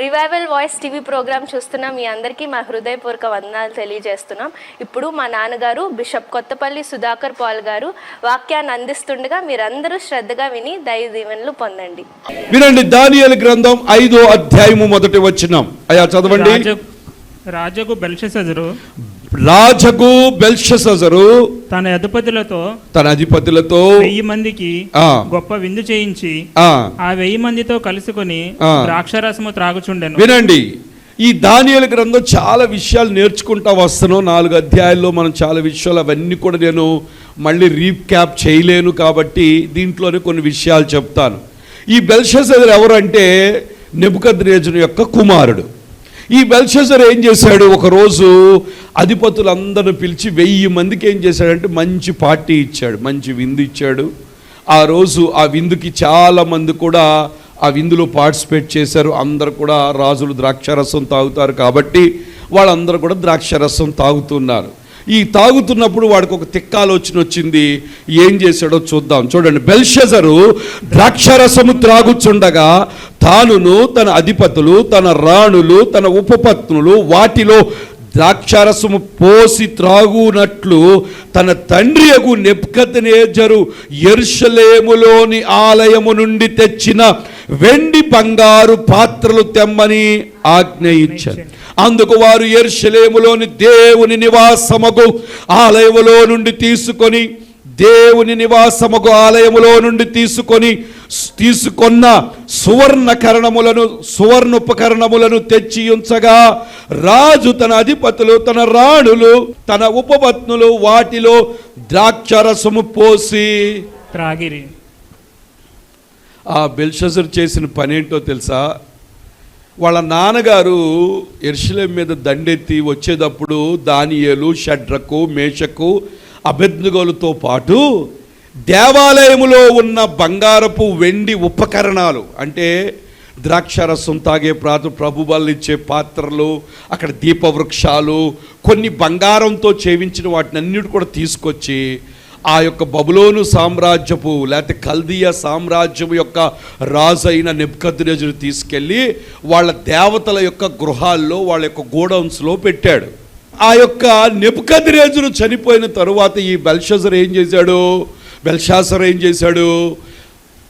Revival voice TV programme చూస్తున్న మీ అందరికీ మా హృదయపూర్వక వందనాలు తెలియజేస్తున్నాం. ఇప్పుడు మా నాన్నగారు బిషప్ కొత్తపల్లి సుధాకర్ పాల్ గారు వాక్యాన్ని అందిస్తుండగా మీరందరూ శ్రద్ధగా విని దైవ దీవెనలు పొందండి. వినండి దానియేలు గ్రంథం ఐదో అధ్యాయము మొదటి వచ్చినాం అయా చదవండి. రాజ రాజకు బెల్షసజరు రాజకు బెల్షసజరు తన అధిపతులతో తన అధిపతులతో వెయ్యి మందికి. గొప్ప విందు చేయించి ఆ. వెయ్యి మందితో కలుసుకొని. ద్రాక్షరసము త్రాగుచుండెను. వినండి ఈ దానియేలు గ్రంథం చాలా విషయాలు నేర్చుకుంటా వస్తున్నాం. నాలుగు అధ్యాయాల్లో మనం చాలా విషయాలు అవన్నీ కూడా నేను మళ్ళీ రీక్యాప్ చేయలేను కాబట్టి దీంట్లోనే కొన్ని విషయాలు చెప్తాను. ఈ బెల్షజర్ ఎవరంటే నెబుకద్రేజుని యొక్క కుమారుడు. ఈ బెల్షజర్ ఏం చేశాడు? ఒకరోజు అధిపతులందరిని పిలిచి వెయ్యి మందికి ఏం చేశాడంటే మంచి పార్టీ ఇచ్చాడు మంచి విందు ఇచ్చాడు. ఆ రోజు ఆ విందుకి చాలామంది కూడా ఆ విందులో పార్టిసిపేట్ చేశారు. అందరు కూడా రాజులు ద్రాక్షరసం తాగుతారు కాబట్టి వాళ్ళందరూ కూడా ద్రాక్షరసం తాగుతున్నారు. ఈ తాగుతున్నప్పుడు వాడికి ఒక తిక్కాలోచన వచ్చింది. ఏం చేశాడో చూద్దాం. చూడండి బెల్షజరు ద్రాక్షరసము త్రాగుచుండగా తానును తన అధిపతులు తన రాణులు తన ఉపపత్నులు వాటిలో ద్రాక్షారసము పోసి త్రాగునట్లు తన తండ్రి అగు నెప్కతనేజరు ఎర్షలేములోని ఆలయము నుండి తెచ్చిన వెండి బంగారు పాత్రలు తెమ్మని ఆజ్ఞ ఇచ్చారు అందుకు వారు ఎర్షలేములోని దేవుని నివాసముకు ఆలయములో నుండి తీసుకొని దేవుని నివాసముకు ఆలయములో నుండి తీసుకొని తీసుకొన్న సువర్ణ కరణములను సువర్ణోపకరణములను తెచ్చి ఉంచగా రాజు తన అధిపతులు తన రాణులు తన ఉపపత్నులు వాటిలో ద్రాక్షరసము పోసి త్రాగిరి. ఆ బెల్షజర్ చేసిన పనేంటో తెలుసా? వాళ్ళ నాన్నగారు ఎర్షలేం మీద దండెత్తి వచ్చేటప్పుడు దానియేలు షడ్రకు మేషకు అభెజ్ఞగోలతో పాటు దేవాలయములో ఉన్న బంగారపు వెండి ఉపకరణాలు అంటే ద్రాక్షరసం తాగే ప్రాత ప్రభు వాళ్ళు ఇచ్చే పాత్రలు అక్కడ దీపవృక్షాలు కొన్ని బంగారంతో చేయించిన వాటిని అన్నిటి కూడా తీసుకొచ్చి ఆ యొక్క బబులోను సామ్రాజ్యపు లేకపోతే కల్దియా సామ్రాజ్యం యొక్క రాజు అయిన నెబ్కద్రేజును తీసుకెళ్ళి వాళ్ళ దేవతల యొక్క గృహాల్లో వాళ్ళ యొక్క గోడౌన్స్లో పెట్టాడు. ఆ యొక్క నెబ్కద్రేజును చనిపోయిన తరువాత ఈ బెల్షజర్ ఏం చేశాడు? బెల్షాసర్ ఏం చేశాడు?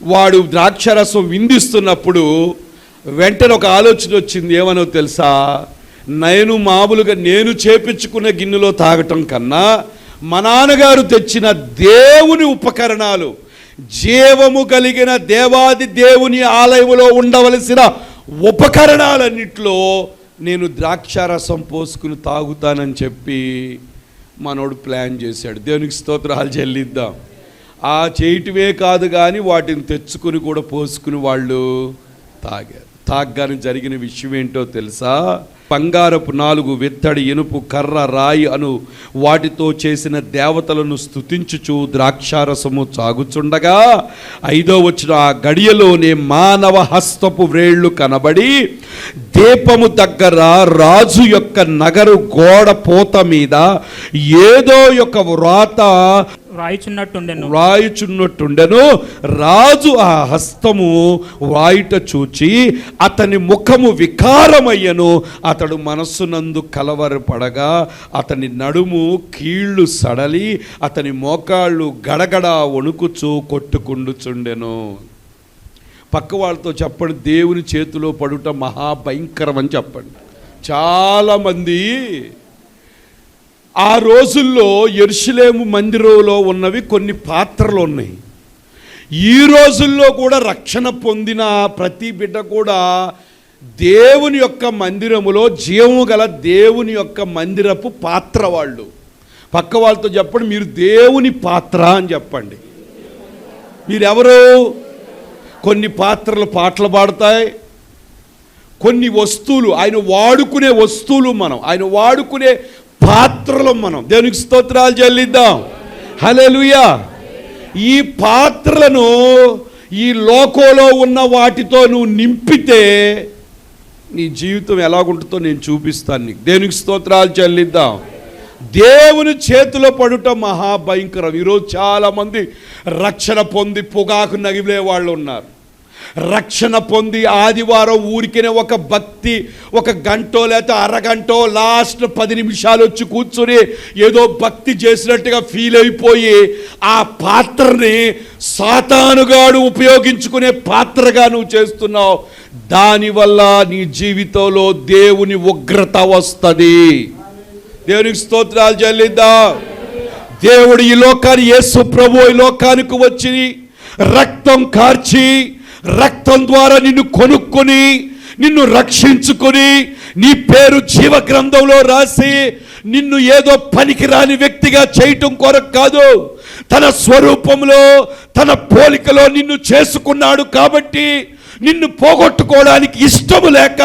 వాడు ద్రాక్షరసం విందిస్తున్నప్పుడు వెంటనే ఒక ఆలోచన వచ్చింది. ఏమనో తెలుసా? నేను మామూలుగా నేను చేపించుకున్న గిన్నెలో తాగటం కన్నా మా నాన్నగారు తెచ్చిన దేవుని ఉపకరణాలు జీవము కలిగిన దేవాది దేవుని ఆలయములో ఉండవలసిన ఉపకరణాలన్నిట్లో నేను ద్రాక్షారసం పోసుకుని తాగుతానని చెప్పి మనోడు ప్లాన్ చేశాడు. దేవునికి స్తోత్రాలు చెల్లిద్దాం. ఆ చేయటమే కాదు కానీ వాటిని తెచ్చుకుని కూడా పోసుకుని వాళ్ళు తాగారు. తాగ్గానే జరిగిన విషయం ఏంటో తెలుసా? బంగారపు నాలుగు వెత్తడి ఇనుపు కర్ర రాయి అను వాటితో చేసిన దేవతలను స్థుతించుచు ద్రాక్షారసము చాగుచుండగా ఐదో వచ్చిన ఆ గడియలోనే మానవ హస్తపు వ్రేళ్ళు కనబడి దీపము దగ్గర రాజు యొక్క నగరు గోడ పోత మీద ఏదో యొక్క వ్రాత రాయిచున్నట్టుండెను. రాయిచున్నట్టుండెను. రాజు ఆ హస్తము వాయిట చూచి అతని ముఖము వికారమయ్యను. అతడు మనస్సునందు కలవరపడగా అతని నడుము కీళ్ళు సడలి అతని మోకాళ్ళు గడగడ వణుకుచూ కొట్టుకుండుచుండెను. పక్క వాళ్ళతో చెప్పండి దేవుని చేతిలో పడుట మహాభయంకరం అని చెప్పండి. చాలామంది ఆ రోజుల్లో ఎరుషులేము మందిరంలో ఉన్నవి కొన్ని పాత్రలు ఉన్నాయి. ఈ రోజుల్లో కూడా రక్షణ పొందిన ప్రతి బిడ్డ కూడా దేవుని యొక్క మందిరములో జీవము గల దేవుని యొక్క మందిరపు పాత్ర వాళ్ళు. పక్క వాళ్ళతో చెప్పండి మీరు దేవుని పాత్ర అని చెప్పండి. మీరెవరు? కొన్ని పాత్రలు పాటలు పాడతాయి కొన్ని వస్తువులు ఆయన వాడుకునే వస్తువులు మనం ఆయన వాడుకునే పాత్రలు మనం దేవునికి స్తోత్రాలు చెల్లిద్దాం. హల్లెలూయా. ఈ పాత్రలను ఈ లోకంలో ఉన్న వాటితో నువ్వు నింపితే నీ జీవితం ఎలాగుంటుందో నేను చూపిస్తాను నీకు. దేవునికి స్తోత్రాలు చెల్లిద్దాం. దేవుని చేతిలో పడుట మహాభయంకరం ఈరోజు చాలామంది రక్షణ పొంది పొగాకు నగిలే వాళ్ళు ఉన్నారు. రక్షణ పొంది ఆదివారం ఊరికినే ఒక భక్తి ఒక గంటో లేకపోతే అరగంటో లాస్ట్ పది నిమిషాలు వచ్చి కూర్చొని ఏదో భక్తి చేసినట్టుగా ఫీల్ అయిపోయి ఆ పాత్రని సాతానుగాడు ఉపయోగించుకునే పాత్రగా నువ్వు చేస్తున్నావు. దానివల్ల నీ జీవితంలో దేవుని ఉగ్రత వస్తుంది. దేవునికి స్తోత్రాలు చెల్లిద్దాం. దేవుడు ఈ లోకాన్ని యేసు ప్రభు ఈ లోకానికి వచ్చి రక్తం కార్చి రక్తం ద్వారా నిన్ను కొనుక్కొని నిన్ను రక్షించుకొని నీ పేరు జీవ గ్రంథంలో రాసి నిన్ను ఏదో పనికిరాని వ్యక్తిగా చేయటం కొరకు కాదు. తన స్వరూపంలో తన పోలికలో నిన్ను చేసుకున్నాడు కాబట్టి నిన్ను పోగొట్టుకోవడానికి ఇష్టము లేక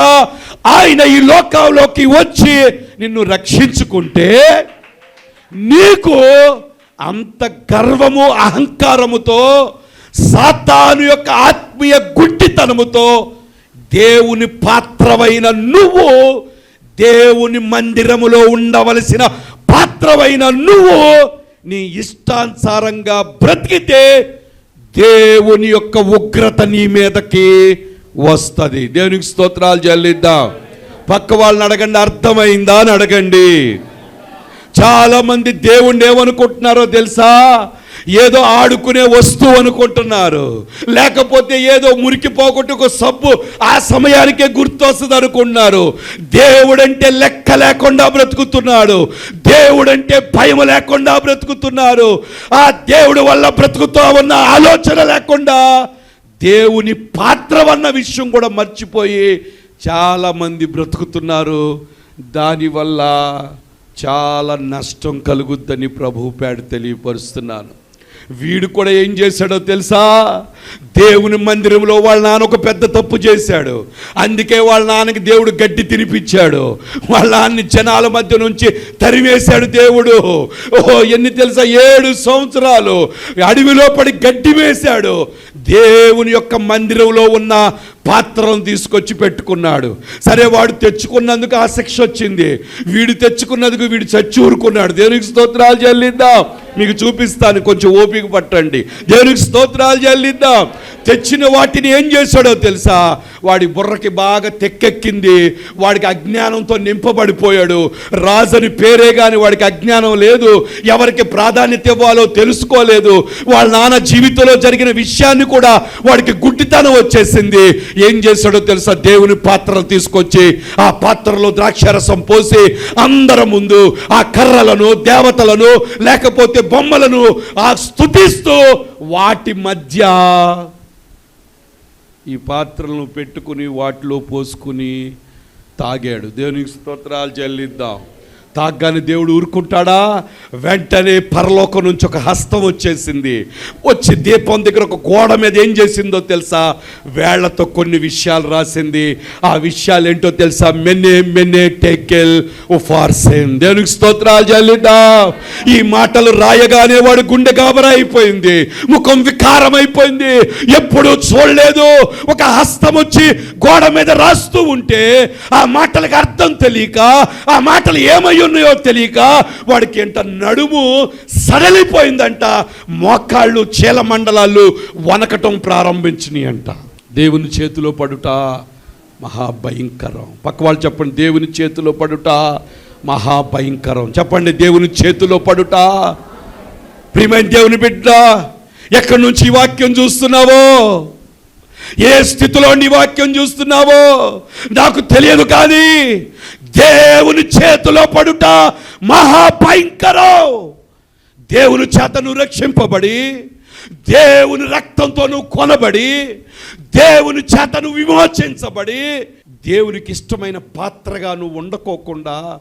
ఆయన ఈ లోకంలోకి వచ్చి నిన్ను రక్షించుకుంటే నీకు అంత గర్వము అహంకారముతో సాతాను యొక్క ఆత్మీయ గుడ్డితనముతో దేవుని పాత్రవైన నువ్వు దేవుని మందిరములో ఉండవలసిన పాత్రవైన నువ్వు నీ ఇష్టానుసారంగా బ్రతికితే దేవుని యొక్క ఉగ్రత నీ మీదకి వస్తుంది. దేవునికి స్తోత్రాలు చెల్లిద్దాం. పక్క వాళ్ళని అడగండి అర్థమైందా అని అడగండి. చాలామంది దేవుణ్ణి ఏమనుకుంటున్నారో తెలుసా? ఏదో ఆడుకునే వస్తువు అనుకుంటున్నారు. లేకపోతే ఏదో మురికి పోగొట్టుకు ఒక సబ్బు ఆ సమయానికే గుర్తొస్తుంది అనుకుంటున్నారు. దేవుడంటే లెక్క లేకుండా బ్రతుకుతున్నాడు. దేవుడంటే భయం లేకుండా బ్రతుకుతున్నారు. ఆ దేవుడి వల్ల బ్రతుకుతూ ఉన్న ఆలోచన లేకుండా దేవుని పాత్ర అన్న విషయం కూడా మర్చిపోయి చాలామంది బ్రతుకుతున్నారు. దానివల్ల చాలా నష్టం కలుగుద్దని ప్రభు పేడ తెలియపరుస్తున్నాను. వీడు కూడా ఏం చేశాడో తెలుసా? దేవుని మందిరంలో వాళ్ళ నాన్న ఒక పెద్ద తప్పు చేశాడు. అందుకే వాళ్ళ నాన్నకి దేవుడు గడ్డి తినిపించాడు. వాళ్ళ నాన్నని జనాల మధ్య నుంచి తరివేశాడు దేవుడు. ఓహో ఎన్ని తెలుసా? ఏడు సంవత్సరాలు అడవిలో పడి గడ్డి వేశాడు. దేవుని యొక్క మందిరంలో ఉన్న పాత్రను తీసుకొచ్చి పెట్టుకున్నాడు. సరే వాడు తెచ్చుకున్నందుకు ఆ శిక్ష వచ్చింది. వీడు తెచ్చుకున్నందుకు వీడు చచ్చి ఊరుకున్నాడు. దేవునికి స్తోత్రాలు చెల్లిద్దాం. మీకు చూపిస్తాను కొంచెం ఓపిక పట్టండి. దేవునికి స్తోత్రాలు చెల్లిద్దాం. తెచ్చిన వాటిని ఏం చేశాడో తెలుసా? వాడి బుర్రకి బాగా తెక్కెక్కింది. వాడికి అజ్ఞానంతో నింపబడిపోయాడు. రాజని పేరే కానీ వాడికి అజ్ఞానం లేదు. ఎవరికి ప్రాధాన్యత ఇవ్వాలో తెలుసుకోలేదు. వాళ్ళ నాన్న జీవితంలో జరిగిన విషయాన్ని కూడా వాడికి గుడ్డితనం వచ్చేసింది. ఏం చేశాడో తెలుసా? దేవుని పాత్రలు తీసుకొచ్చి ఆ పాత్రలో ద్రాక్షరసం పోసి అందరి ముందు ఆ కర్రలను దేవతలను లేకపోతే బొమ్మలను ఆ స్థుతిస్తూ వాటి మధ్య ఈ పాత్రలను పెట్టుకుని వాటిలో పోసుకుని తాగాడు. దేవునికి స్తోత్రాలు చెల్లిద్దాం. తాగ్గానే దేవుడు ఊరుకుంటాడా? వెంటనే పరలోకం నుంచి ఒక హస్తం వచ్చేసింది. వచ్చి దీపం దగ్గర ఒక గోడ మీద ఏం చేసిందో తెలుసా? వేళ్ళతో కొన్ని విషయాలు రాసింది. ఆ విషయాలు ఏంటో తెలుసా? మెన్నే మెనే టెకెల్ ఉఫార్సెన్. దేవునికి స్తోత్రాలు చెల్లిద్దా ఈ మాటలు రాయగానే వాడు గుండె గాబరైపోయింది అయిపోయింది. ముఖం వికారం అయిపోయింది. ఎప్పుడు చూడలేదు. ఒక హస్తం వచ్చి గోడ మీద రాస్తూ ఉంటే ఆ మాటలకు అర్థం తెలియక ఆ మాటలు ఏమయ్యో ఉన్నాయో తెలియక వాడికి ఏంట నడుము సడలిపోయిందంట మోకాళ్ళు చీల మండలాలు వనకటం ప్రారంభించినాయి అంట దేవుని చేతిలో పడుట మహాభయంకరం. పక్క వాళ్ళు చెప్పండి దేవుని చేతిలో పడుట మహాభయంకరం. చెప్పండి దేవుని చేతిలో పడుట ప్రియమైన దేవుని బిడ్డ ఎక్కడి నుంచి ఈ వాక్యం చూస్తున్నావో? ఏ స్థితిలో నీ వాక్యం చూస్తున్నావో? నాకు తెలియదు కానీ దేవుని చేతిలో పడుట మహాభయంకరం. దేవుని చేత నువ్వు రక్షింపబడి దేవుని రక్తంతో నువ్వు కొనబడి దేవుని చేత నువ్వు విమోచించబడి దేవునికి ఇష్టమైన పాత్రగా నువ్వు ఉండకోకుండా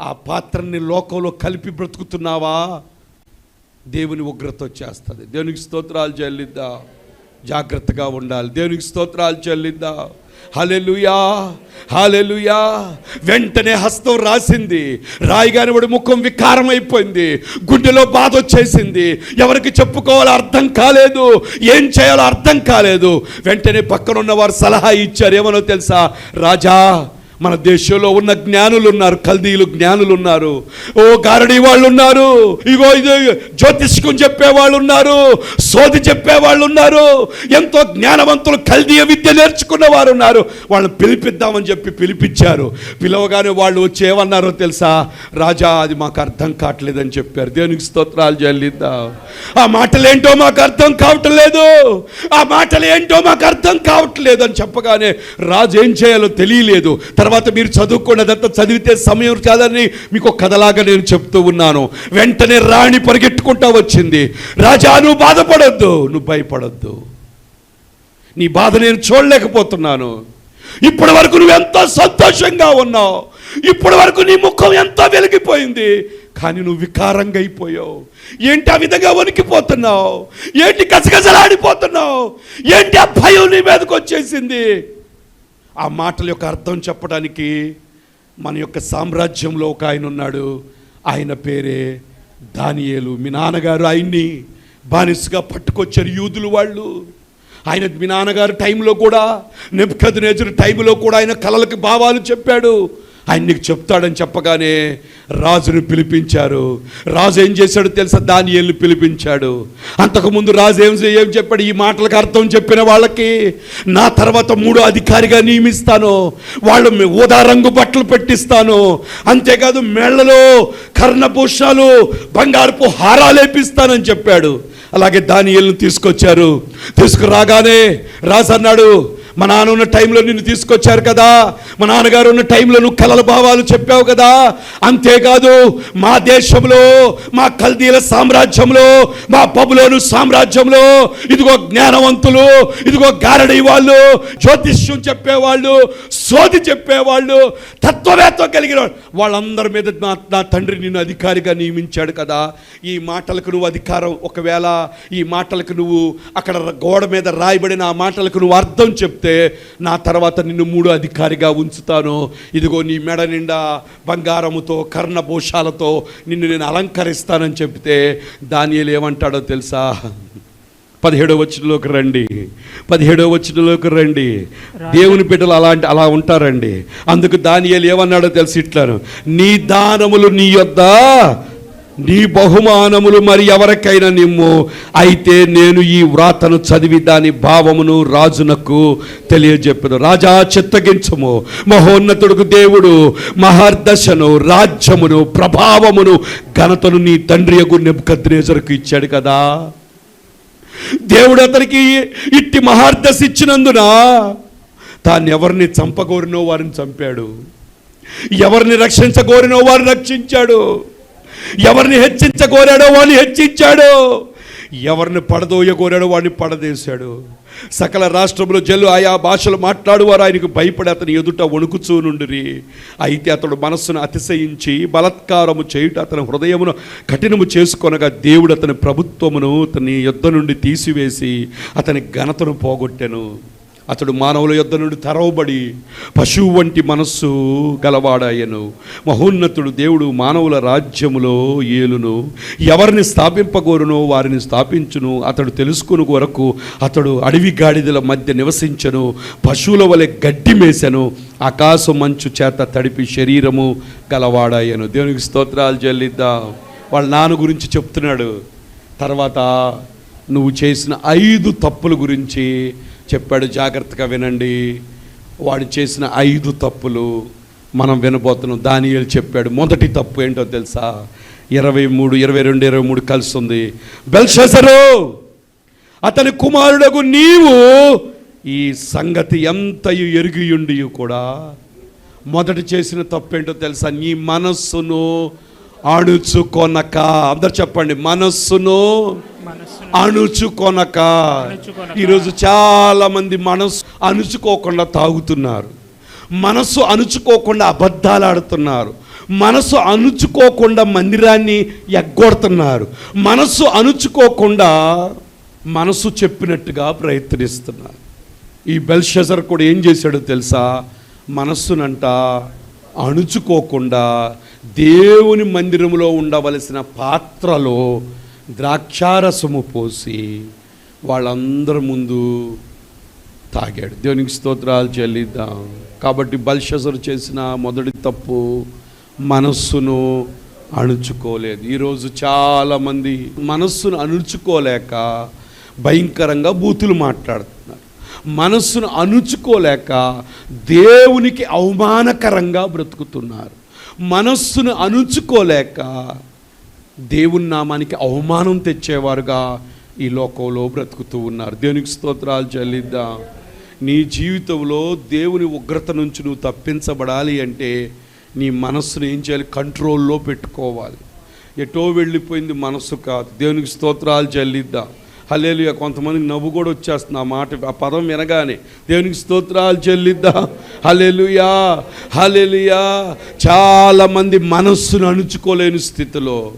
ఆ పాత్రని లోకంలో కలిపి బ్రతుకుతున్నావా? దేవుని ఉగ్రత వచ్చేస్తుంది. దేవునికి స్తోత్రాలు చెల్లిద్దా. జాగ్రత్తగా ఉండాలి. దేవునికి స్తోత్రాలు చెల్లిద్దా. హలెలుయా హలెలుయా వెంటనే హస్తం రాసింది. రాయిగాని వాడి ముఖం వికారం అయిపోయింది గుండెలో బాధ వచ్చేసింది. ఎవరికి చెప్పుకోవాలో అర్థం కాలేదు. ఏం చేయాలో అర్థం కాలేదు. వెంటనే పక్కనున్న వారు సలహా ఇచ్చారు. ఏమనో తెలుసా? రాజా మన దేశంలో ఉన్న జ్ఞానులు ఉన్నారు కల్దీలు జ్ఞానులు ఉన్నారు ఓ గారడి వాళ్ళు ఉన్నారు ఇగో ఇది జ్యోతిష్కం చెప్పే వాళ్ళు ఉన్నారు సోది చెప్పే వాళ్ళు ఉన్నారు ఎంతో జ్ఞానవంతులు కల్దీయ విద్య నేర్చుకున్న వారు ఉన్నారు వాళ్ళని పిలిపిద్దామని చెప్పి పిలిపించారు. పిలవగానే వాళ్ళు వచ్చి ఏమన్నారో తెలుసా? రాజా అది మాకు అర్థం కావట్లేదని చెప్పారు. దేవునికి స్తోత్రాలు చెల్లిద్దాం? ఆ మాటలు ఏంటో మాకు అర్థం కావటం లేదు. ఆ మాటలు ఏంటో మాకు అర్థం కావట్లేదు అని చెప్పగానే రాజు ఏం చేయాలో తెలియలేదు. తర్వాత తర్వాత మీరు చదువుకున్నదంతా చదివితే సమయం కాదని మీకు ఒక కథలాగా నేను చెప్తూ ఉన్నాను. వెంటనే రాణి పరిగెట్టుకుంటా వచ్చింది. రాజా నువ్వు బాధపడొద్దు నువ్వు భయపడొద్దు. నీ బాధ నేను చూడలేకపోతున్నాను. ఇప్పటి వరకు నువ్వు ఎంతో సంతోషంగా ఉన్నావు. ఇప్పటి వరకు నీ ముఖం ఎంతో వెలిగిపోయింది. కానీ నువ్వు వికారంగా అయిపోయావు. ఏంటి ఆ విధంగా వణికిపోతున్నావు? ఏంటి కసగసలాడిపోతున్నావు ఏంటి ఆ భయం నీ మీదకి వచ్చేసింది? ఆ మాటల యొక్క అర్థం చెప్పడానికి మన యొక్క సామ్రాజ్యంలో ఒక ఆయన ఉన్నాడు. ఆయన పేరే దానియేలు. మీ నాన్నగారు ఆయన్ని బానిసగా పట్టుకొచ్చారు యూదులు వాళ్ళు. ఆయన మీ నాన్నగారు టైంలో కూడా నెప్కద్ నేచర్ టైంలో కూడా ఆయన కళలకు భావాలు చెప్పాడు. ఆయన నీకు చెప్తాడని చెప్పగానే రాజును పిలిపించారు. రాజు ఏం చేశాడు తెలుసా? దానియేలు పిలిపించాడు. అంతకుముందు రాజు ఏం ఏం చెప్పాడు? ఈ మాటలకు అర్థం చెప్పిన వాళ్ళకి నా తర్వాత మూడో అధికారిగా నియమిస్తాను. వాళ్ళు ఊదా రంగు బట్టలు పెట్టిస్తాను. అంతేకాదు మెళ్ళలో కర్ణభూషాలు బంగారపు హారాలేపిస్తానని చెప్పాడు. అలాగే దానియేలును తీసుకొచ్చారు. తీసుకురాగానే రాజు అన్నాడు మా నాన్న ఉన్న టైంలో నిన్ను తీసుకొచ్చారు కదా. మా నాన్నగారు ఉన్న టైంలో నువ్వు కలల భావాలు చెప్పావు కదా. అంతేకాదు మా దేశంలో మా కల్దీల సామ్రాజ్యంలో మా పబులోను సామ్రాజ్యంలో ఇదిగో జ్ఞానవంతులు ఇదిగో గారడి వాళ్ళు జ్యోతిష్యం చెప్పేవాళ్ళు సోది చెప్పేవాళ్ళు తత్వవేత్తం కలిగిన వాళ్ళందరి మీద నా నా తండ్రి నిన్ను అధికారిగా నియమించాడు కదా. ఈ మాటలకు నువ్వు అధికారం. ఒకవేళ ఈ మాటలకు నువ్వు అక్కడ గోడ మీద రాయబడిన ఆ మాటలకు నువ్వు అర్థం చెప్పు. చెప్తే నా తర్వాత నిన్ను మూడు అధికారిగా ఉంచుతాను. ఇదిగో నీ మెడ నిండా బంగారముతో కర్ణభూషాలతో నిన్ను నేను అలంకరిస్తానని చెప్తే దానియేలు ఏమంటాడో తెలుసా? పదిహేడో వచ్చినలోకి రండి. పదిహేడో వచ్చినలోకి రండి. దేవుని బిడ్డలు అలాంటి అలా ఉంటారండి. అందుకు దానియేలు ఏమన్నాడో తెలిసి ఇట్లాను నీ దానములు నీ యొద్ద నీ బహుమానములు మరి ఎవరికైనా నిమ్ము. అయితే నేను ఈ వ్రాతను చదివి దాని భావమును రాజునకు తెలియజెప్పను. రాజా చిత్తగించము. మహోన్నతుడుకు దేవుడు మహర్దశను రాజ్యమును ప్రభావమును ఘనతను నీ తండ్రి యొక్క నెబ్కద్రేజర్కు ఇచ్చాడు కదా. దేవుడు అతనికి ఇట్టి మహార్దశ ఇచ్చినందున తాను ఎవరిని చంపగోరినో వారిని చంపాడు. ఎవరిని రక్షించగోరినో వారిని రక్షించాడు. ఎవరిని హెచ్చించగోరాడో వాడిని హెచ్చించాడు. ఎవరిని పడదోయగోరాడో వాడిని పడదేశాడు. సకల రాష్ట్రంలో జల్లు ఆయా భాషలు మాట్లాడువారు. ఆయనకు భయపడి అతని ఎదుట వణుకుచూ నుండిరి అయితే అతడు మనస్సును అతిశయించి బలత్కారము చేయుట అతని హృదయమును కఠినము చేసుకొనగా దేవుడు అతని ప్రభుత్వమును అతని యుద్ధ నుండి తీసివేసి అతని ఘనతను పోగొట్టెను. అతడు మానవుల యొద్ద నుండి తరవబడి పశువు వంటి మనస్సు గలవాడాయను మహోన్నతుడు దేవుడు మానవుల రాజ్యములో ఏలును. ఎవరిని స్థాపింపగోరునో వారిని స్థాపించును. అతడు తెలుసుకుని వరకు అతడు అడవి గాడిదల మధ్య నివసించను. పశువుల వలె గడ్డి మేసెను. ఆకాశం మంచు చేత తడిపి శరీరము గలవాడాయను దేవునికి స్తోత్రాలు చెల్లిద్దాం. వాళ్ళ నాన్న గురించి చెప్తున్నాడు. తర్వాత నువ్వు చేసిన ఐదు తప్పుల గురించి చెప్పాడు జాగ్రత్తగా వినండి. వాడు చేసిన ఐదు తప్పులు మనం వినబోతున్నాం. దానియలు చెప్పాడు మొదటి తప్పు ఏంటో తెలుసా? ఇరవై మూడు ఇరవై రెండు ఇరవై మూడు కలుస్తుంది బెల్షసరు అతని కుమారుడకు నీవు ఈ సంగతి ఎంతయు ఎరిగియుండి కూడా? మొదట చేసిన తప్పేంటో తెలుసా? నీ మనస్సును అణుచుకొనక. అందరు చెప్పండి మనస్సును అణుచుకొనక. ఈరోజు చాలా మంది మనస్సు అణుచుకోకుండా తాగుతున్నారు. మనస్సు అణుచుకోకుండా అబద్ధాలు ఆడుతున్నారు. మనస్సు అణుచుకోకుండా మందిరాన్ని ఎగ్గొడుతున్నారు. మనస్సు అణుచుకోకుండా మనసు చెప్పినట్టుగా ప్రయత్నిస్తున్నారు. ఈ బెల్షజర్ కూడా ఏం చేశాడో తెలుసా? మనస్సునంట అణుచుకోకుండా దేవుని మందిరంలో ఉండవలసిన పాత్రలో ద్రాక్షారసము పోసి వాళ్ళందరి ముందు తాగాడు. దేవునికి స్తోత్రాలు చెల్లిద్దాం. కాబట్టి బల్షసరు చేసిన మొదటి తప్పు మనస్సును అణుచుకోలేదు. ఈరోజు చాలామంది మనస్సును అణుచుకోలేక భయంకరంగా బూతులు మాట్లాడుతున్నారు. మనస్సును అణుచుకోలేక దేవునికి అవమానకరంగా బ్రతుకుతున్నారు. మనస్సును అణుచుకోలేక దేవుని నామానికి అవమానం తెచ్చేవారుగా ఈ లోకంలో బ్రతుకుతూ ఉన్నారు. దేవునికి స్తోత్రాలు చెల్లిద్దాం. నీ జీవితంలో దేవుని ఉగ్రత నుంచి నువ్వు తప్పించబడాలి అంటే నీ మనస్సును ఏం చేయాలి? కంట్రోల్లో పెట్టుకోవాలి. ఎటో వెళ్ళిపోయింది మనస్సు కాదు. దేవునికి స్తోత్రాలు చెల్లిద్దాం. హలేలుయ కొంతమందికి నవ్వు కూడా వచ్చేస్తుంది ఆ మాట ఆ పదం వినగానే. దేవునికి స్తోత్రాలు చెల్లిద్దాం. హలేలుయా హలేలుయా చాలామంది మనస్సును అణుచుకోలేని స్థితిలో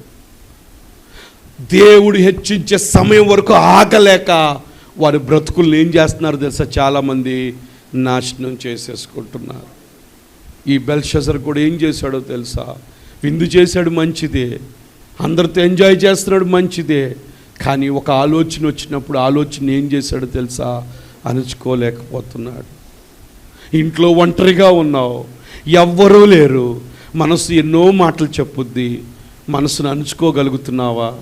దేవుడు హెచ్చించే సమయం వరకు ఆగలేక వారి బ్రతుకుల్ని ఏం చేస్తున్నారు తెలుసా? చాలామంది నాశనం చేసేసుకుంటున్నారు. ఈ బెల్షజర్ కూడా ఏం చేశాడో తెలుసా? విందు చేశాడు మంచిదే. అందరితో ఎంజాయ్ చేస్తున్నాడు మంచిదే. కానీ ఒక ఆలోచన వచ్చినప్పుడు ఆలోచన ఏం చేశాడో తెలుసా? అణుచుకోలేకపోతున్నాడు. ఇంట్లో ఒంటరిగా ఉన్నావు. ఎవ్వరూ లేరు. మనసు ఎన్నో మాటలు చెప్పుద్ది. మనసును అణుచుకోగలుగుతున్నావా?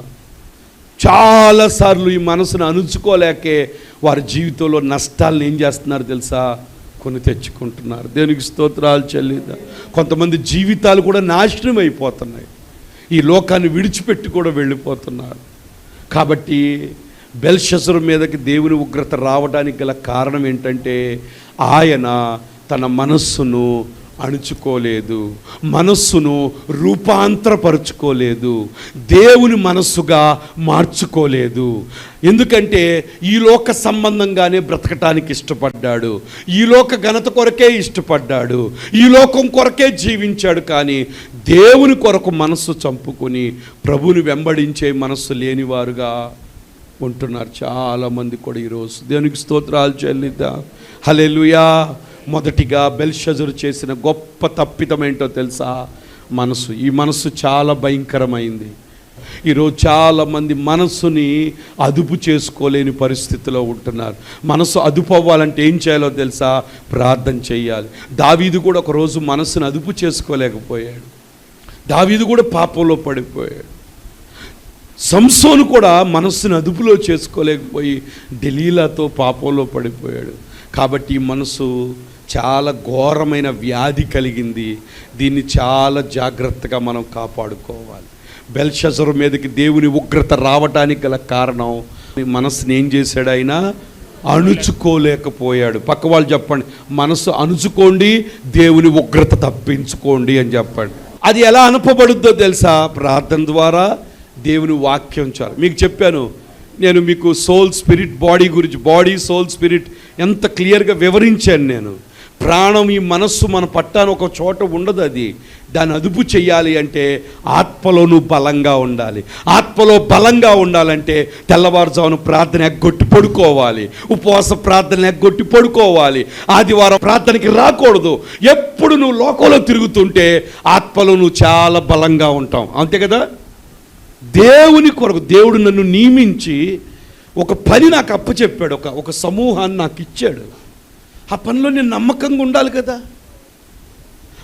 చాలాసార్లు ఈ మనసును అణుచుకోలేకే వారి జీవితంలో నష్టాలను ఏం చేస్తున్నారు తెలుసా? కొని తెచ్చుకుంటున్నారు. దేనికి స్తోత్రాలు చెల్లిద్దాం. కొంతమంది జీవితాలు కూడా నాశనం అయిపోతున్నాయి ఈ లోకాన్ని విడిచిపెట్టి కూడా వెళ్ళిపోతున్నారు. కాబట్టి బెల్షసరు మీదకి దేవుని ఉగ్రత రావడానికి గల కారణం ఏంటంటే ఆయన తన మనస్సును అణుచుకోలేదు మనస్సును రూపాంతరపరుచుకోలేదు దేవుని మనస్సుగా మార్చుకోలేదు. ఎందుకంటే ఈ లోక సంబంధంగానే బ్రతకటానికి ఇష్టపడ్డాడు ఈ లోక ఘనత కొరకే ఇష్టపడ్డాడు ఈ లోకం కొరకే జీవించాడు కానీ దేవుని కొరకు మనస్సు చంపుకొని ప్రభుని వెంబడించే మనస్సు లేనివారుగా ఉంటున్నారు చాలామంది కూడా ఈరోజు. దేవునికి స్తోత్రాలు చెల్లిద్దాం. హలెలుయా మొదటిగా బెల్షజరు చేసిన గొప్ప తప్పితం ఏంటో తెలుసా? మనసు ఈ మనసు చాలా భయంకరమైంది. ఈరోజు చాలామంది మనస్సుని అదుపు చేసుకోలేని పరిస్థితిలో ఉంటున్నారు. మనసు అదుపు అవ్వాలంటే ఏం చేయాలో తెలుసా? ప్రార్థన చేయాలి. దావీదు కూడా ఒకరోజు మనస్సును అదుపు చేసుకోలేకపోయాడు. దావీదు కూడా పాపంలో పడిపోయాడు. సంసోను కూడా మనస్సును అదుపులో చేసుకోలేకపోయి డెలీలాతో పాపంలో పడిపోయాడు. కాబట్టి ఈ మనసు చాలా ఘోరమైన వ్యాధి కలిగింది. దీన్ని చాలా జాగ్రత్తగా మనం కాపాడుకోవాలి. బెల్షజరు మీదకి దేవుని ఉగ్రత రావటానికి గల కారణం మనసుని ఏం చేశాడు ఆయన? అణుచుకోలేకపోయాడు. పక్క వాళ్ళు చెప్పండి మనసు అణుచుకోండి దేవుని ఉగ్రత తప్పించుకోండి అని చెప్పండి. అది ఎలా అనుపబడుద్దో తెలుసా? ప్రార్థన ద్వారా దేవుని వాక్యం చాలు. మీకు చెప్పాను నేను మీకు సోల్ స్పిరిట్ బాడీ గురించి బాడీ సోల్ స్పిరిట్ ఎంత క్లియర్గా వివరించాను నేను. ప్రాణం ఈ మనస్సు మన పట్టాను ఒక చోట ఉండదు అది. దాన్ని అదుపు చేయాలి అంటే ఆత్మలోను బలంగా ఉండాలి. ఆత్మలో బలంగా ఉండాలంటే తెల్లవారుజామున ప్రార్థన ఎగ్గొట్టి పడుకోవాలి. ఉపవాస ప్రార్థన ఎగ్గొట్టి పడుకోవాలి. ఆదివారం ప్రార్థనకి రాకూడదు. ఎప్పుడు నువ్వు లోకంలో తిరుగుతుంటే ఆత్మలో నువ్వు చాలా బలంగా ఉంటావు. అంతే కదా? దేవుని కొరకు దేవుడు నన్ను నియమించి ఒక పని నాకు అప్పచెప్పాడు. ఒక ఒక సమూహాన్ని నాకు ఇచ్చాడు. ఆ పనిలో నేను నమ్మకంగా ఉండాలి కదా?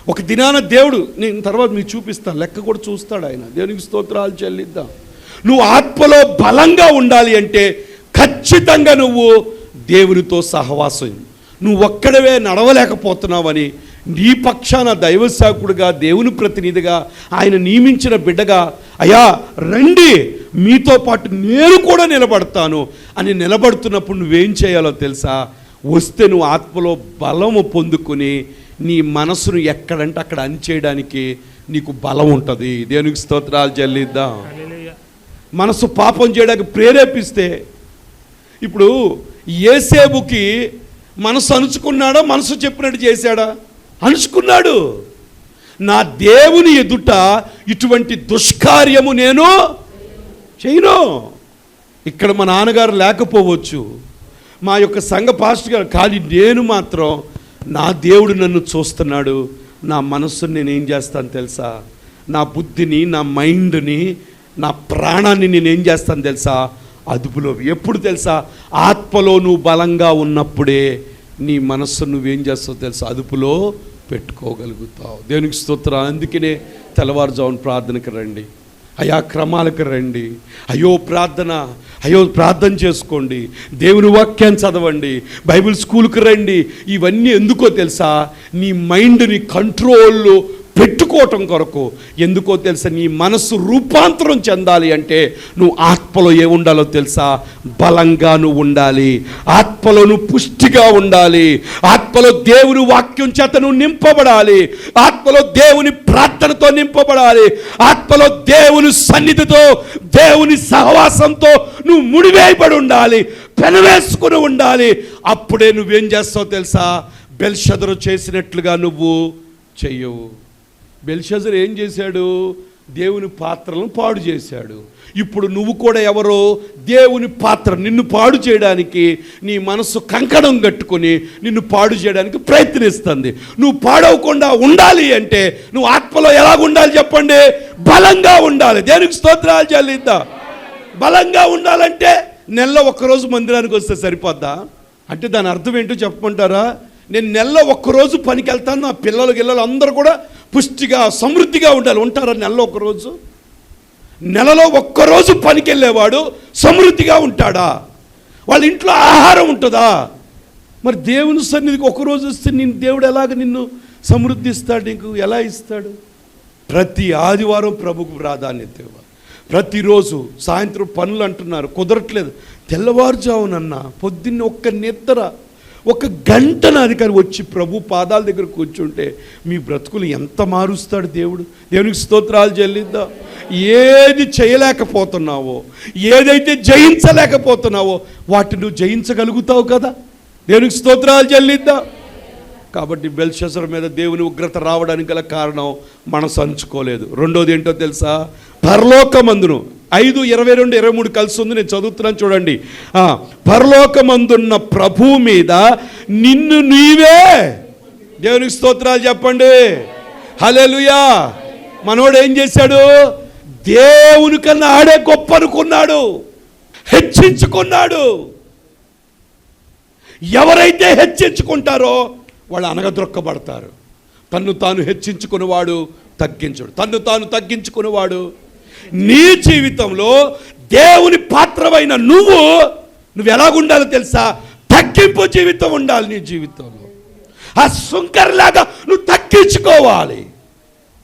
ఒక దినాన దేవుడు నేను తర్వాత మీకు చూపిస్తాను లెక్క కూడా చూస్తాడు ఆయన. దేవునికి స్తోత్రాలు చెల్లిద్దాం. నువ్వు ఆత్మలో బలంగా ఉండాలి అంటే ఖచ్చితంగా నువ్వు దేవునితో సహవాసం నువ్వు ఒక్కడవే నడవలేకపోతున్నావని నీ పక్షాన దైవ దేవుని ప్రతినిధిగా ఆయన నియమించిన బిడ్డగా అయ్యా రండి మీతో పాటు నేను కూడా నిలబడతాను అని నిలబడుతున్నప్పుడు నువ్వేం చేయాలో తెలుసా? వస్తే నువ్వు ఆత్మలో బలము పొందుకుని నీ మనసును ఎక్కడంటే అక్కడ అనిచేయడానికి నీకు బలం ఉంటుంది. దేవునికి స్తోత్రాలు చెల్లిద్దాం. మనసు పాపం చేయడానికి ప్రేరేపిస్తే ఇప్పుడు ఏసేబుకి మనసు అణుచుకున్నాడా మనసు చెప్పినట్టు చేశాడా? అణుచుకున్నాడు. నా దేవుని ఎదుట ఇటువంటి దుష్కార్యము నేను చేయను. ఇక్కడ మా నాన్నగారు లేకపోవచ్చు. మా యొక్క సంఘ పాస్టర్ గారు కానీ నేను మాత్రం నా దేవుడు నన్ను చూస్తున్నాడు. నా మనస్సును నేను ఏం చేస్తాను తెలుసా? నా బుద్ధిని నా మైండ్ని నా ప్రాణాన్ని నేను ఏం చేస్తాను తెలుసా? అదుపులో ఎప్పుడు తెలుసా? ఆత్మలో నువ్వు బలంగా ఉన్నప్పుడే నీ మనస్సు నువ్వేం చేస్తావు తెలుసా? అదుపులో పెట్టుకోగలుగుతావు. దేవునికి స్తోత్రం. అందుకనే తెల్లవారుజామున ప్రార్థనకు రండి. అయా క్రమాలకు రండి. అయ్యో ప్రార్థన అయ్యో ప్రార్థన చేసుకోండి. దేవుని వాక్యాన్ని చదవండి. బైబిల్ స్కూల్కి రండి. ఇవన్నీ ఎందుకో తెలుసా? నీ మైండ్ని కంట్రోల్లో పెట్టుకోవటం కొరకు ఎందుకో తెలుసా నీ మనసు రూపాంతరం చెందాలి అంటే నువ్వు ఆత్మలో ఏ ఉండాలో తెలుసా? బలంగా నువ్వు ఉండాలి. ఆత్మలో నువ్వు పుష్టిగా ఉండాలి. ఆత్మలో దేవుని వాక్యం చేత నువ్వు నింపబడాలి. ఆత్మలో దేవుని ప్రార్థనతో నింపబడాలి. ఆత్మలో దేవుని సన్నిధితో దేవుని సహవాసంతో నువ్వు ముడివేయబడి ఉండాలి. పెనవేసుకుని ఉండాలి. అప్పుడే నువ్వేం చేస్తావు తెలుసా? బెల్షదరు చేసినట్లుగా నువ్వు చెయ్యవు. బెల్షజర్ ఏం చేశాడు? దేవుని పాత్రలను పాడు చేశాడు. ఇప్పుడు నువ్వు కూడా ఎవరో దేవుని పాత్ర నిన్ను పాడు చేయడానికి నీ మనసు కంకణం కట్టుకొని నిన్ను పాడు చేయడానికి ప్రయత్నిస్తుంది. నువ్వు పాడవకుండా ఉండాలి అంటే నువ్వు ఆత్మలో ఎలా ఉండాలి చెప్పండి? బలంగా ఉండాలి. దేనికి స్తోత్రాలు చెల్లిద్దా? బలంగా ఉండాలంటే నెలలో ఒక్కరోజు మందిరానికి వస్తే సరిపోద్దా? అంటే దాని అర్థం ఏంటో చెప్పమంటారా? నేను నెలలో ఒక్కరోజు పనికి వెళ్తాను నా పిల్లలు గిల్లలు అందరూ కూడా పుష్టిగా సమృద్ధిగా ఉండాలి. ఉంటారా నెలలో ఒక్కరోజు నెలలో ఒక్కరోజు పనికి వెళ్ళేవాడు సమృద్ధిగా ఉంటాడా? వాళ్ళ ఇంట్లో ఆహారం ఉంటుందా? మరి దేవుని సన్నిధికి ఒకరోజు వస్తే నేను దేవుడు ఎలాగ నిన్ను సమృద్ధిస్తాడు నీకు ఎలా ఇస్తాడు? ప్రతి ఆదివారం ప్రభుకు ప్రాధాన్యత ఇవ్వాలి. ప్రతిరోజు సాయంత్రం పనులు అంటున్నారు. కుదరట్లేదు. తెల్లవారుజామునన్నా పొద్దున్న ఒక్క నిద్ర ఒక గంట నాది కానీ వచ్చి ప్రభు పాదాల దగ్గర కూర్చుంటే మీ బ్రతుకులు ఎంత మారుస్తాడు దేవుడు? దేవునికి స్తోత్రాలు చెల్లిద్దా. ఏది చేయలేకపోతున్నావో ఏదైతే జయించలేకపోతున్నావో వాటిని నువ్వు జయించగలుగుతావు కదా? దేవునికి స్తోత్రాలు చెల్లిద్దా. కాబట్టి బెల్షసర్ మీద దేవుని ఉగ్రత రావడానికి గల కారణం మనసు అంచుకోలేదు. రెండోది ఏంటో తెలుసా? పరలోకమందును. ఐదు ఇరవై రెండు ఇరవై మూడు కలిసి ఉంది నేను చదువుతున్నాను చూడండి. పరలోకమందున్న ప్రభు మీద నిన్ను నీవే. దేవునికి స్తోత్రాలు చెప్పండి. హలెలుయా మనోడు ఏం చేశాడు? దేవుని కన్నా ఆడే గొప్ప అనుకున్నాడు హెచ్చించుకున్నాడు. ఎవరైతే హెచ్చించుకుంటారో వాళ్ళు అనగదొక్కబడతారు. తన్ను తాను హెచ్చించుకునేవాడు తగ్గించడు. తన్ను తాను తగ్గించుకునేవాడు నీ జీవితంలో దేవుని పాత్రమైన నువ్వు నువ్వు ఎలాగుండాలో తెలుసా? తగ్గింపు జీవితం ఉండాలి నీ జీవితంలో. ఆ సుంకర్లాగా నువ్వు తగ్గించుకోవాలి.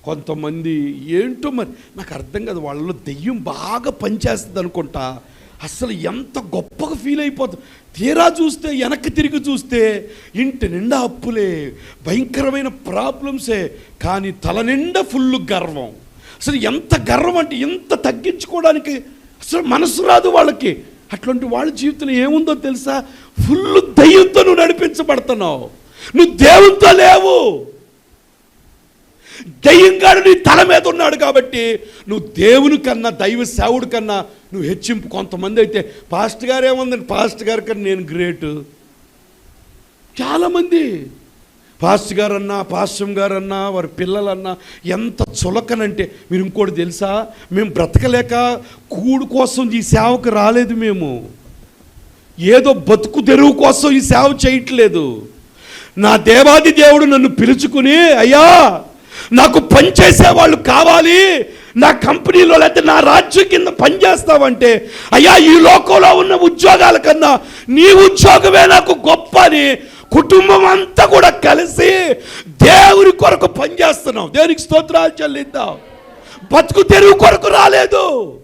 కొంతమంది ఏంటో మరి నాకు అర్థం కాదు వాళ్ళలో దెయ్యం బాగా పనిచేస్తుంది అనుకుంటా. అసలు ఎంత గొప్పగా ఫీల్ అయిపోతుంది. తీరా చూస్తే వెనక్కి తిరిగి చూస్తే ఇంటి నిండా అప్పులే భయంకరమైన ప్రాబ్లమ్సే కానీ తల నిండా ఫుల్ గర్వం. అసలు ఎంత గర్వం అంటే ఎంత తగ్గించుకోవడానికి అసలు మనసు రాదు వాళ్ళకి. అట్లాంటి వాళ్ళ జీవితంలో ఏముందో తెలుసా? ఫుల్ దయ్యంతో నువ్వు నడిపించబడుతున్నావు. నువ్వు దేవునితో లేవు. దయ్యంగాడు నీ తల మీద ఉన్నాడు కాబట్టి నువ్వు దేవుని కన్నా దైవ సేవుడు కన్నా నువ్వు హెచ్చింపు. కొంతమంది అయితే పాస్ట్ గారు ఏముందండి? పాస్ట్ గారి కన్నా నేను గ్రేట్. చాలామంది పాస్ట్ గారన్నా పాస్టమ్ గారన్నా వారి పిల్లలన్నా ఎంత చులకనంటే మీరు ఇంకోటి తెలుసా? మేము బ్రతకలేక కూడు కోసం ఈ సేవకు రాలేదు మేము. ఏదో బతుకు తెరువు కోసం ఈ సేవ చేయట్లేదు. నా దేవాది దేవుడు నన్ను పిలుచుకుని అయ్యా నాకు పనిచేసే వాళ్ళు కావాలి. నా కంపెనీలో లేకపోతే నా రాజ్యం కింద పనిచేస్తావంటే అయ్యా ఈ లోకంలో ఉన్న ఉద్యోగాల కన్నా నీ ఉద్యోగమే నాకు గొప్ప అని కుటుంబం అంతా కూడా కలిసి దేవుని కొరకు పనిచేస్తున్నాం. దేవునికి స్తోత్రాలు చెల్లిద్దాం? బతుకు తెరువు కొరకు రాలేదు.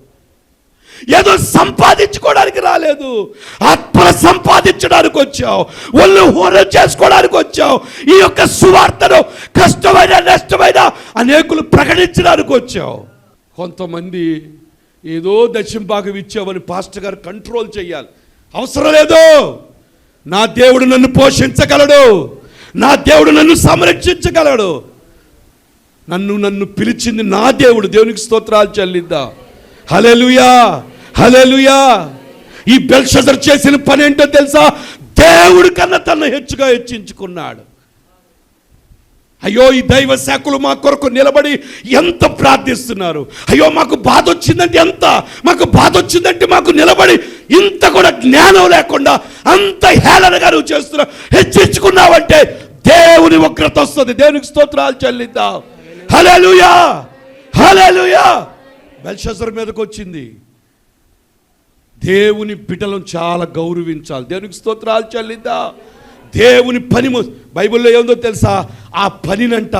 ఏదో సంపాదించుకోవడానికి రాలేదు. ఆత్మ సంపాదించడానికి వచ్చావు. ఒళ్ళు హోరం చేసుకోవడానికి వచ్చావు. ఈ యొక్క సువార్తను కష్టమైన నష్టమైన అనేకులు ప్రకటించడానికి వచ్చావు. కొంతమంది ఏదో దశంభాగం ఇచ్చావని పాస్టర్ గారు కంట్రోల్ చేయాలి. అవసరం లేదు. నా దేవుడు నన్ను పోషించగలడు. నా దేవుడు నన్ను సంరక్షించగలడు. నన్ను నన్ను పిలిచింది నా దేవుడు. దేవునికి స్తోత్రాలు చెల్లిద్దా. హలెలుయా హలెలుయా ఈ బెల్షజర్ చేసిన పని ఏంటో తెలుసా? దేవుడి కన్నా తను హెచ్చుగా హెచ్చించుకున్నాడు. అయ్యో ఈ దైవ శాఖలు మా కొరకు నిలబడి ఎంత ప్రార్థిస్తున్నారు? అయ్యో మాకు బాధ వచ్చిందంటే ఎంత? మాకు బాధ వచ్చిందంటే మాకు నిలబడి ఇంత కూడా జ్ఞానం లేకుండా అంత హేళనగా నువ్వు చేస్తున్నావు హెచ్చించుకున్నావంటే దేవుని ఉగ్రత వస్తుంది. దేవునికి స్తోత్రాలు చెల్లిద్దాం. హల్లెలూయా! హల్లెలూయా! బెల్షజర్ మీదకి వచ్చింది. దేవుని బిడ్డలను చాలా గౌరవించాలి. దేవునికి స్తోత్రాలు చెల్లిద్దా. దేవుని పని బైబిల్లో ఏముందో తెలుసా? ఆ పనినంట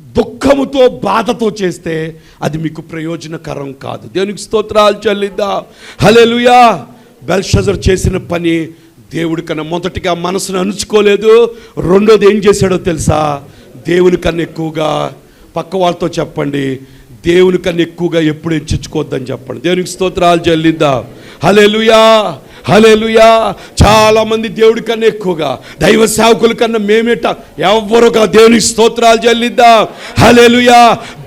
దుఃఖముతో బాధతో చేస్తే అది మీకు ప్రయోజనకరం కాదు. దేవునికి స్తోత్రాలు చెల్లిద్దా. హలెలుయా బెల్షజర్ చేసిన పని దేవుడి కన్నా మొదటిగా మనసును అణుచుకోలేదు. రెండోది ఏం చేశాడో తెలుసా? దేవుని కన్నా ఎక్కువగా పక్క వాళ్ళతో చెప్పండి. దేవుని కన్నా ఎక్కువగా ఎప్పుడు ఎంచుకోవద్దని చెప్పండి. దేవునికి స్తోత్రాలు చెల్లిద్దా. హలెలుయా హలేలుయా చాలా మంది దేవుడి కన్నా ఎక్కువగా దైవ సేవకుల కన్నా మేమేట ఎవ్వరుగా దేవునికి స్తోత్రాలు చెల్లిద్దాం. హలేలుయా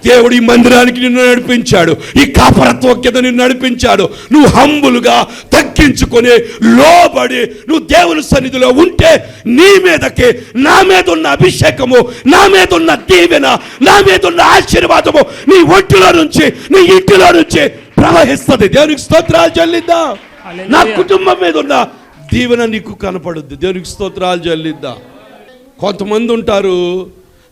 దేవుడి మందిరానికి నిన్ను నడిపించాడు. ఈ కాపరత్వక్యత నిన్ను నడిపించాడు. నువ్వు హంబులుగా తగ్గించుకొని లోబడి నువ్వు దేవుని సన్నిధిలో ఉంటే నీ మీదకి నా మీద ఉన్న అభిషేకము నా మీద ఉన్న దీవెన నా మీద ఉన్న ఆశీర్వాదము నీ ఒంటిలో నుంచి నీ ఇంటిలో నుంచి ప్రవహిస్తుంది. దేవునికి స్తోత్రాలు చెల్లిద్దాం. నా కుటుంబం మీద ఉన్న దీవెన నీకు కనపడుద్ది. దేవునికి స్తోత్రాలు చెల్లిద్దా. కొంతమంది ఉంటారు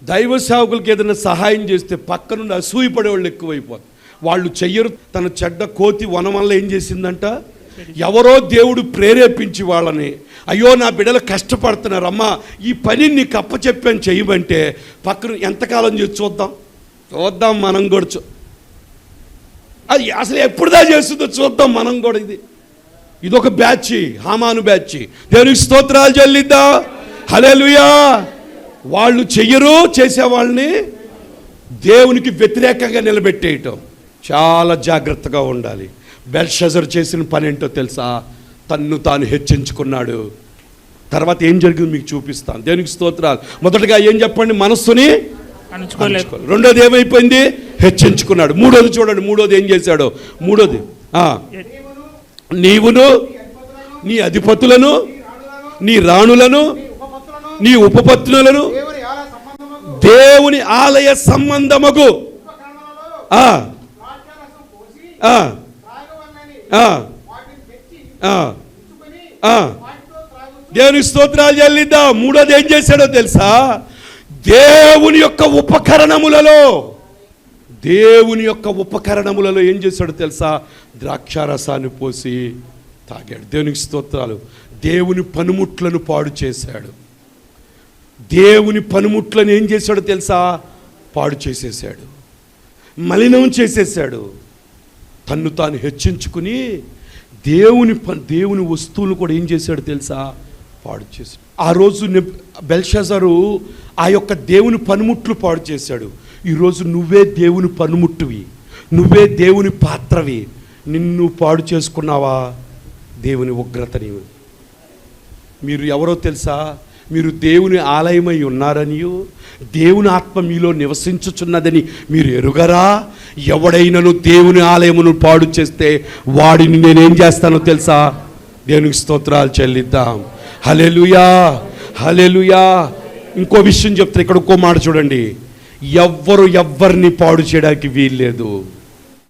దైవ సేవకులకి ఏదైనా సహాయం చేస్తే పక్కనుండి అసూయపడే వాళ్ళు ఎక్కువైపోతారు. వాళ్ళు చెయ్యరు తన చెడ్డ కోతి వనం వల్ల ఏం చేసిందంట? ఎవరో దేవుడు ప్రేరేపించి వాళ్ళని అయ్యో నా బిడ్డలు కష్టపడుతున్నారమ్మా ఈ పని నీకు అప్పచెప్పాను చేయమంటే పక్కన ఎంతకాలం చేసి చూద్దాం? చూద్దాం మనం కూడా చూ అది అసలు ఎప్పుడుదా చేస్తుందో చూద్దాం మనం కూడా ఇది. ఇదొక బ్యాచ్ హామాను బ్యాచ్. దేవునికి స్తోత్రాలు చెల్లిద్దా? హల్లెలూయా. వాళ్ళు చెయ్యరు చేసే వాళ్ళని దేవునికి వ్యతిరేకంగా నిలబెట్టేయటం. చాలా జాగ్రత్తగా ఉండాలి. బెల్షజర్ చేసిన పని ఏంటో తెలుసా? తన్ను తాను హెచ్చించుకున్నాడు. తర్వాత ఏం జరిగింది మీకు చూపిస్తాను. దేవునికి స్తోత్రాలు. మొదటగా ఏం చెప్పండి? మనస్సుని. రెండోది ఏమైపోయింది? హెచ్చించుకున్నాడు. మూడోది చూడండి. మూడోది ఏం చేశాడో? మూడోది. నీవును నీ అధిపతులను నీ రాణులను నీ ఉపపత్నులను దేవుని ఆలయ సంబంధముకు దేవుని స్తోత్రాలు చెల్లిద్దాం. మూడోది ఏం చేశాడో తెలుసా? దేవుని యొక్క ఉపకరణములలో దేవుని యొక్క ఉపకరణములలో ఏం చేశాడు తెలుసా? ద్రాక్షారసాన్ని పోసి తాగాడు. దేవునికి స్తోత్రాలు. దేవుని పనిముట్లను పాడు చేశాడు. దేవుని పనిముట్లను ఏం చేశాడో తెలుసా? పాడు చేసేసాడు మలినం చేసేసాడు తన్ను తాను హెచ్చించుకుని దేవుని ప- దేవుని వస్తువులు కూడా ఏం చేశాడు తెలుసా? పాడు చేశాడు. ఆ రోజు నెబ్- బెల్షాజరు ఆ యొక్క దేవుని పనిముట్లు పాడు చేశాడు. ఈరోజు నువ్వే దేవుని పనిముట్టువి. నువ్వే దేవుని పాత్రవి. నిన్ను పాడు చేసుకున్నావా? దేవుని ఉగ్రతని మీరు ఎవరో తెలుసా? మీరు దేవుని ఆలయమై ఉన్నారనియు దేవుని ఆత్మ మీలో నివసించుచున్నదని మీరు ఎరుగరా? ఎవడైనను దేవుని ఆలయమును పాడు చేస్తే వాడిని నేనేం చేస్తానో తెలుసా? దేవునికి స్తోత్రాలు చెల్లిద్దాం. హలెలుయా హలెలుయా ఇంకో విషయం చెప్తే ఇక్కడ ఇంకో మాట చూడండి. ఎవ్వరు ఎవ్వరిని పాడు చేయడానికి వీల్లేదు.